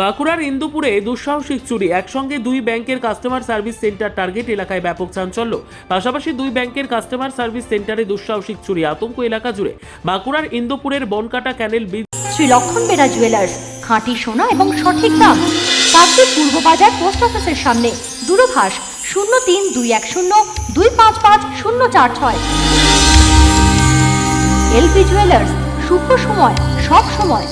বাঁকুড়ার ইন্দুপুরে দুঃসাহসিক চুরি। একসঙ্গে দুই ব্যাংকের কাস্টমার সার্ভিস সেন্টার টার্গেট এলাকায় ব্যাপক চাঞ্চল্য। পাশাপাশি দুই ব্যাংকের কাস্টমার সার্ভিস সেন্টারে দুঃসাহসিক চুরি। আতঙ্ক এলাকা জুড়ে। বাঁকুড়ার ইন্দুপুরের Bankata canal bridge Shri Lakshman Bera jewellers খাঁটি সোনা এবং সঠিক দাম। কাকদ্বীপ পূর্ব বাজার পোস্ট অফিসের সামনে। দূরভাষ শূন্য তিন দুই এক শূন্য দুই পাঁচ পাঁচ শূন্য চার ছয়। এলপি জুয়েলার্স শুভ সময় সব সময়।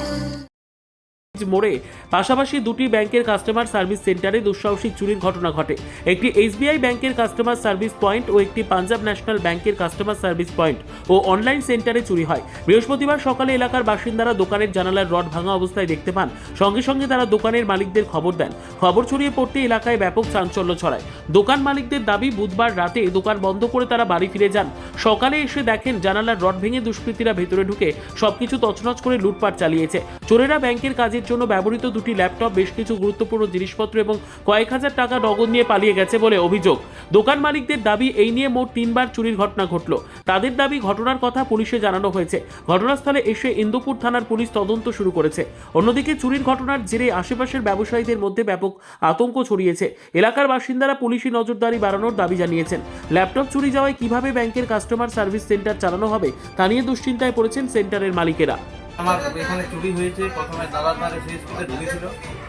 মোড়ে পাশাপাশি দুটি ব্যাংকের কাস্টমার সার্ভিস সেন্টারে দুঃসাহসিক চুরির ঘটনা ঘটে। একটি এসবিআই ব্যাংকের কাস্টমার সার্ভিস পয়েন্ট ও একটি পাঞ্জাব ন্যাশনাল ব্যাংকের কাস্টমার সার্ভিস পয়েন্ট ও অনলাইন সেন্টারে চুরি হয়। বৃহস্পতিবার সকালে এলাকার বাসিন্দারা দোকানের জানালার রড ভাঙা অবস্থায় দেখতে পান। সঙ্গে সঙ্গে তারা দোকানের মালিকদের খবর দেন। খবর ছড়িয়ে পড়তে এলাকায় ব্যাপক চাঞ্চল্য ছড়ায়। দোকান মালিকদের দাবি, বুধবার রাতে দোকান বন্ধ করে তারা বাড়ি ফিরে যান। সকালে এসে দেখেন জানালার রড ভেঙে দুষ্কৃতীরা ভেতরে ঢুকে সবকিছু তছনছ করে লুটপাট চালিয়েছে। চোরেরা ব্যাংকের কাজের জন্য ব্যবহৃত দুটি ল্যাপটপ, বেশ কিছু গুরুত্বপূর্ণ জিনিসপত্র এবং কয়েক হাজার টাকা নগদ নিয়ে পালিয়ে গেছে বলে অভিযোগ। দোকান মালিকদের দাবি, এই নিয়ে মোট তিনবার চুরির ঘটনা ঘটল। তাদের দাবি, ঘটনার কথা পুলিশে জানানো হয়েছে। ঘটনাস্থলে এসে ইন্দুপুর থানার পুলিশ তদন্ত শুরু করেছে। অন্যদিকে চুরির ঘটনার জেরে আশেপাশের ব্যবসায়ীদের মধ্যে ব্যাপক আতঙ্ক ছড়িয়েছে। এলাকার বাসিন্দারা পুলিশি নজরদারি বাড়ানোর দাবি জানিয়েছেন। ল্যাপটপ চুরি যাওয়ায় কীভাবে ব্যাংকের কাস্টমার সার্ভিস সেন্টার চালানো হবে, তা নিয়ে দুশ্চিন্তায় পড়েছেন সেন্টারের মালিকেরা। আমার এখানে চুরি হয়েছে, প্রথমে দাদার দ্বারে করে ঢুকেছিল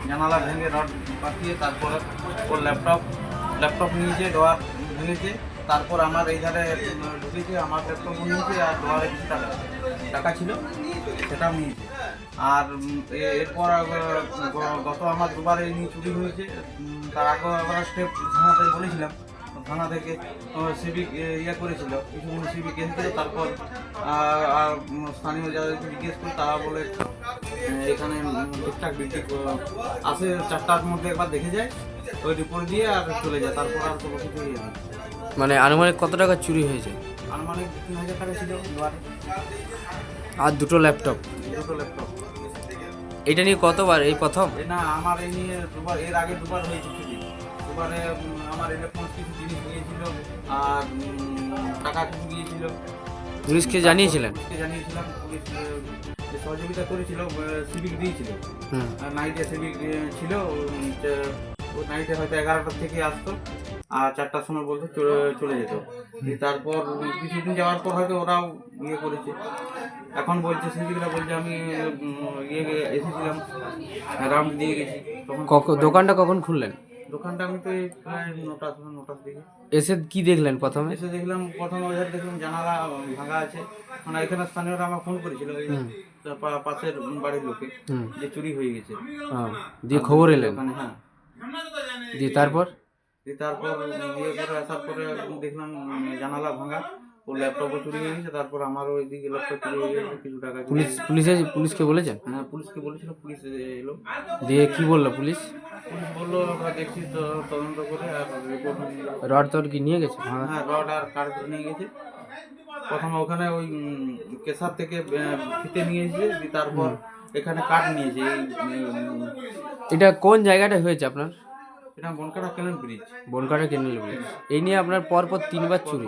জানালা ভেঙে রড পাঠিয়ে তারপরে ওর ল্যাপটপ ল্যাপটপ নিয়েছে, ডোয়ার ভেঙেছে, তারপর আমার এই ধারে ঢুকেছে, আমার ল্যাপটপ নিয়েছে আর ডোয়ারে কিছু টাকা টাকা ছিল, সেটাও নিয়েছে। আর এরপর গত আমার দুবার এই নিয়ে চুরি হয়েছে তার আগে আবার স্টেপ বলেছিলাম থানা থেকে সিভিক ইয়ে করেছিল কিছু সিভিক এসেছিল তারপর আর স্থানীয় যাদেরকে জিজ্ঞেস করি তারা বলে এখানে ঠিকঠাক বিক্রি আসে চারটার মধ্যে একবার দেখে যায় ওই রিপোর্ট দিয়ে আর চলে যায় তারপর আর কোনো কিছু ইয়ে মানে আনুমানিক কত টাকা চুরি হয়েছে? আনুমানিক তিন হাজার টাকা ছিল আর দুটো ল্যাপটপ দুটো ল্যাপটপ এটা নিয়ে কতবার? এই প্রথম? না আমার এই নিয়ে দুবার এর আগে দুবার হয়েছে উম, আমার ইলেকট্রনিক্স কিছু জিনিস গিয়েছিল আর টাকা কিছু গিয়েছিল পুলিশকে জানিয়েছিলেন? পুলিশকে জানিয়েছিলাম পুলিশ যে সহযোগিতা করেছিল সিভিক দিয়েছিল। নাইটে সিভিক ছিল নাইটে হয়তো এগারোটার থেকে আসতো আর চারটার সময় বলতো চলে- চলে যেত। তারপর কিছুদিন যাওয়ার পর হয়তো ওরাও ইয়ে করেছে। এখন বলছে সিভিকরা বলছে আমি ইয়ে এসেছিলাম রাউন্ড দিয়ে গেছি। তখন দোকানটা কখন খুললেন? দোকানটা আমি তো এই প্রায় নটা নটার দিকে। এসে কি দেখলেন প্রথমে? এসে দেখলাম প্রথমে ওদের দেখলাম জানালা ভাঙা আছে। মানে এখানে স্থানীয়রা আমার ফোন করেছিল ওই পাশের বাড়ির লোকে যে চুরি হয়ে গেছে। দিয়ে খবর এলেন? হ্যাঁ। দিয়ে তারপর? দিয়ে তারপর ইয়ে করে আসার পরে দেখলাম জানালা ভাঙা। ও ল্যাপটপও চুরি হয়ে গেছে তারপর আমার ওই দিকে ল্যাপটপ চুরি হয়ে গেছে কিছু টাকা পুলিশ পুলিশে পুলিশকে বলেছেন? হ্যাঁ পুলিশকে বলেছিল পুলিশ এলো। দিয়ে কি বলল পুলিশ? পুলিশ বলল আমরা দেখছি তো তদন্ত করে আর রিপোর্ট রড টড কি নিয়ে গেছে? হ্যাঁ হ্যাঁ রড আর কাঠ নিয়ে গেছে। প্রথমে ওখানে ওই কেশার থেকে ফিতে নিয়ে এসেছে তারপর এখানে কাঠ নিয়েছে এটা কোন জায়গাটা হয়েছে আপনার? এটা বনকাটা কেলেন ব্রিজ বনকাটা কেনেল ব্রিজ এই নিয়ে আপনার পরপর তিনবার চুরি।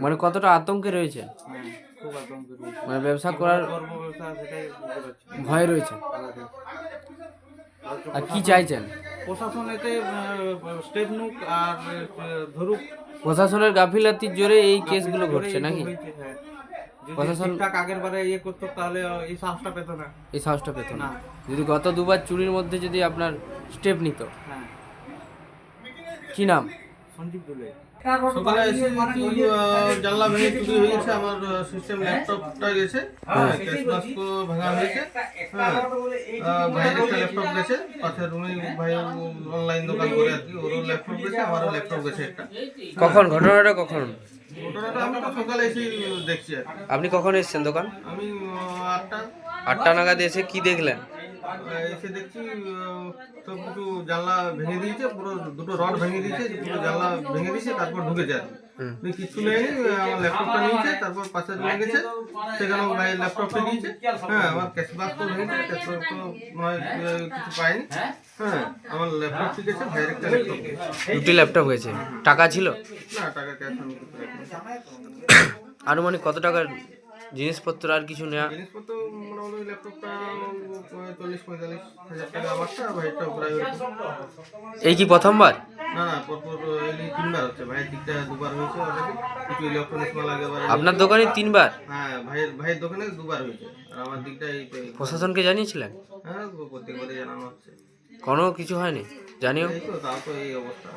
মানে কতটা আতঙ্কে রয়েছে হ্যাঁ, মানে ব্যবসা করার। ভয় রয়েছে। আর কি চাইছেন? প্রশাসন এতে স্টেপ নুক আর ধরুক। প্রশাসনের গাফিলাতির জোরে এই কেসগুলো ঘটছে নাকি? হ্যাঁ। যদি প্রশাসন- আগের বারে ইয়ে করতো তাহলে এই সাহসটা পেতো না। এই সাহসটা পেত না। না। যদি গত দুবার চুরির মধ্যে যদি আপনার স্টেপ নিত হ্যাঁ। কি নাম? সঞ্জীব দুলে। সকালে এসে দেখি জানলা ভেঙে চুরি হয়ে আমার সিস্টেম ল্যাপটপটা গেছে। হ্যাঁ ক্যাশ বাস্ক ভাঙা হয়েছে। হ্যাঁ আহ, ভাইয়ের একটা ল্যাপটপ গেছে। পাশের রুমে ভাই অনলাইন দোকান করে আর কি ওরও ল্যাপটপ গেছে আমারও ল্যাপটপ গেছে একটা। কখন? ঘটনাটা কখন? ঘটনাটা আমি তো সকালে এসে দেখছি আর আপনি কখন এসেছেন দোকান? আমি আটটা। আটটা নাগাদ এসে কি দেখলেন? এসে দেখছি সব কিছু জানলা ভেঙে দিয়েছে পুরো দুটো রড ভেঙে দিয়েছে পুরো জানলা ভেঙে দিয়েছে তারপর ঢুকেছে আর কি। হুম। দিয়ে কিচ্ছু নেয়নি আমার ল্যাপটপটা নিয়েছে তারপর পাশে রুমে গেছে সেখানে ভাই ল্যাপটপটা নিয়েছে। হ্যাঁ আমার ক্যাশ তো ভেঙেছে ক্যাশ বাস তো কিছু পাইনি। হ্যাঁ আমার ল্যাপটপ ঠিক আছে ভাইয়ের একটা ল্যাপটপ দুটি ল্যাপটপ হয়েছে। টাকা ছিল? না টাকা ক্যাশ আমি আনুমানিক কত টাকার জিনিসপত্র আর কিছু নেওয়া জিনিসপত্র মোটামুটি ল্যাপটপটা চল্লিশ পঁয়তাল্লিশ হাজার টাকা আমারটা ভাইয়েরটা প্রায় এই কি প্রথমবার? না না পরপর তিনবার হচ্ছে। ভাইয়ের দিকটা দুবার হয়েছে অলরেডি কিছু ইলেকট্রনিক্স মাল আগেবার আপনার দোকানে তিনবার? হ্যাঁ ভাইয়ের ভাইয়ের দোকানে দুবার হয়েছে। আর আমার দিকটা এই প্রশাসনকে জানিয়েছিলেন? হ্যাঁ প্রত্যেকবারই জানানো হচ্ছে। কোনো কিছু হয়নি? জানিও। তাও তো এই অবস্থা।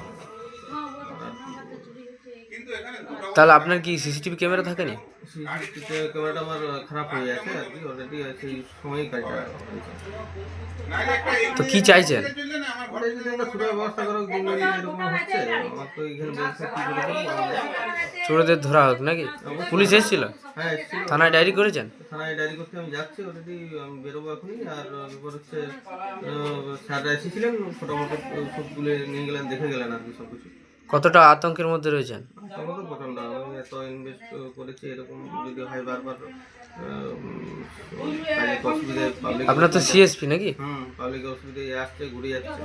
তাহলে আপনার কি সিসিটিভি ক্যামেরা থাকেনি? ক্যামেরাটা আমার খারাপ হয়ে গেছে আর কি অলরেডি সেই সময়ই কাজটা তো কি চাইছেন? ওরা যদি একটা সুরের ব্যবস্থা করো দিন দিন এরকম হচ্ছে আমার তো এখানে ব্যবসা কি করে চোরদের ধরা হোক নাকি? পুলিশ এসেছিল? হ্যাঁ এসেছিল। থানায় ডায়েরি করেছেন? থানায় ডায়েরি করতে আমি যাচ্ছি অলরেডি আমি বেরোবো এখনই। আর ব্যাপার হচ্ছে স্যাররা এসেছিলেন মোটামুটি সব তুলে নিয়ে গেলেন দেখে গেলেন আর কি সব কিছু কতটা আতঙ্কের মধ্যে রয়েছেন? আমার তো প্রচণ্ড। আমি এত ইনভেস্ট করেছি এরকম যদি হয় বারবার অসুবিধায় পাবলিক আপনার তো সিএসপি নাকি? হুম পাবলিক অসুবিধায় এ আসছে ঘুরে যাচ্ছে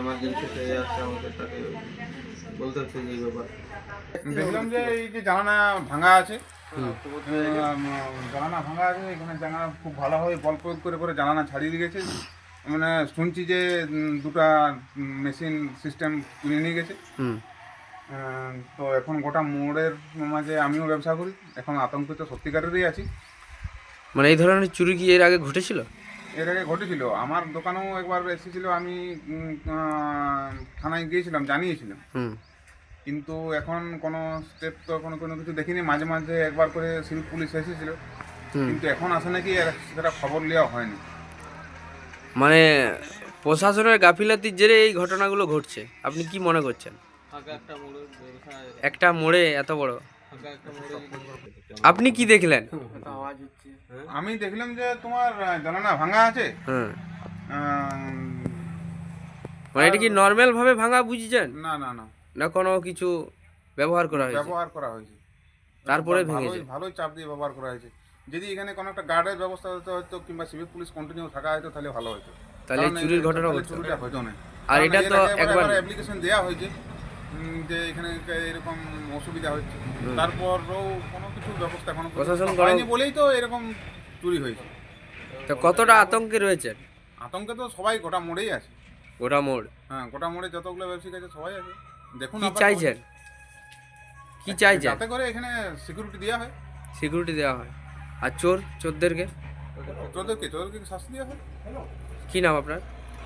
এমার্জেন্সিতে এ আসছে আমাদের তাকে বলতে হচ্ছে যে এই ব্যাপার। দেখলাম যে এই যে জানালা ভাঙা আছে। জানালা ভাঙা আছে এখানে জানালা খুব ভালোভাবে বল প্রয়োগ করে করে জানালা ছাড়িয়ে দিয়েছে মানে শুনছি যে দুটা মেশিন সিস্টেম কিনে নিয়ে গেছে। তো এখন গোটা মোড়ের মাঝে আমিও ব্যবসা করি। এখন আতঙ্কিত সত্যিকারেরই আছি। মানে এই ধরনের চুরি কি এর আগে ঘটেছিল? এর আগে ঘটেছিল। আমার দোকানেও একবার এসেছিল আমি থানায় গিয়েছিলাম জানিয়েছিলাম। কিন্তু এখন কোনো স্টেপ তো কোনো কোনো কিছু দেখিনি। মাঝে মাঝে একবার করে সিভিক পুলিশ এসেছিল। কিন্তু এখন আসে নাকি সেটা খবর নেওয়া হয়নি। মানে প্রশাসনের গাফিলাতির জেরে এই ঘটনাগুলো ঘটছে। আপনি কি মনে করছেন? একটা মোড়ে এত বড়? আপনি কি দেখলেন? আমি দেখলাম যে তোমার জানালা ভাঙা আছে। মানে এটা কি নর্মাল ভাবে ভাঙা বুঝছেন? না না না। না কোনো কিছু ব্যবহার করা হয়েছে? ব্যবহার করা হয়েছে। তারপরে ভেঙেছে? ভালোই চাপ দিয়ে ব্যবহার করা হয়েছে। যদি এখানে কোনো একটা গার্ডের ব্যবস্থা হতো হয়তো কিংবা সিভিক পুলিশ কন্টিনিউ থাকা হতো তাহলে ভালো হতো। তাহলে চুরির ঘটনা হতো না। আর এটা তো একবার অ্যাপ্লিকেশন দেওয়া হয়েছে। যে এখানে এরকম অসুবিধা হচ্ছে। তারপরও কোনো কিছু ব্যবস্থা এখনও প্রশাসন হয়নি বলেই তো এরকম চুরি হয়েছে। তো কতটা আতঙ্কে রয়েছে? আতঙ্কে তো সবাই গোটা মোড়েই আছে। গোটা মোড়? হ্যাঁ গোটা মোড়ে যতগুলো ব্যবসায়িক আছে সবাই আছে। দেখুন কি চাইছেন? কি চাইছেন? যাতে করে এখানে সিকিউরিটি দেওয়া হয়। সিকিউরিটি দেওয়া হয়। আর চোর চোরদেরকে? তোদেরকে তোদেরকে শাস্তি দেওয়া হয়। কি নাম আপনার?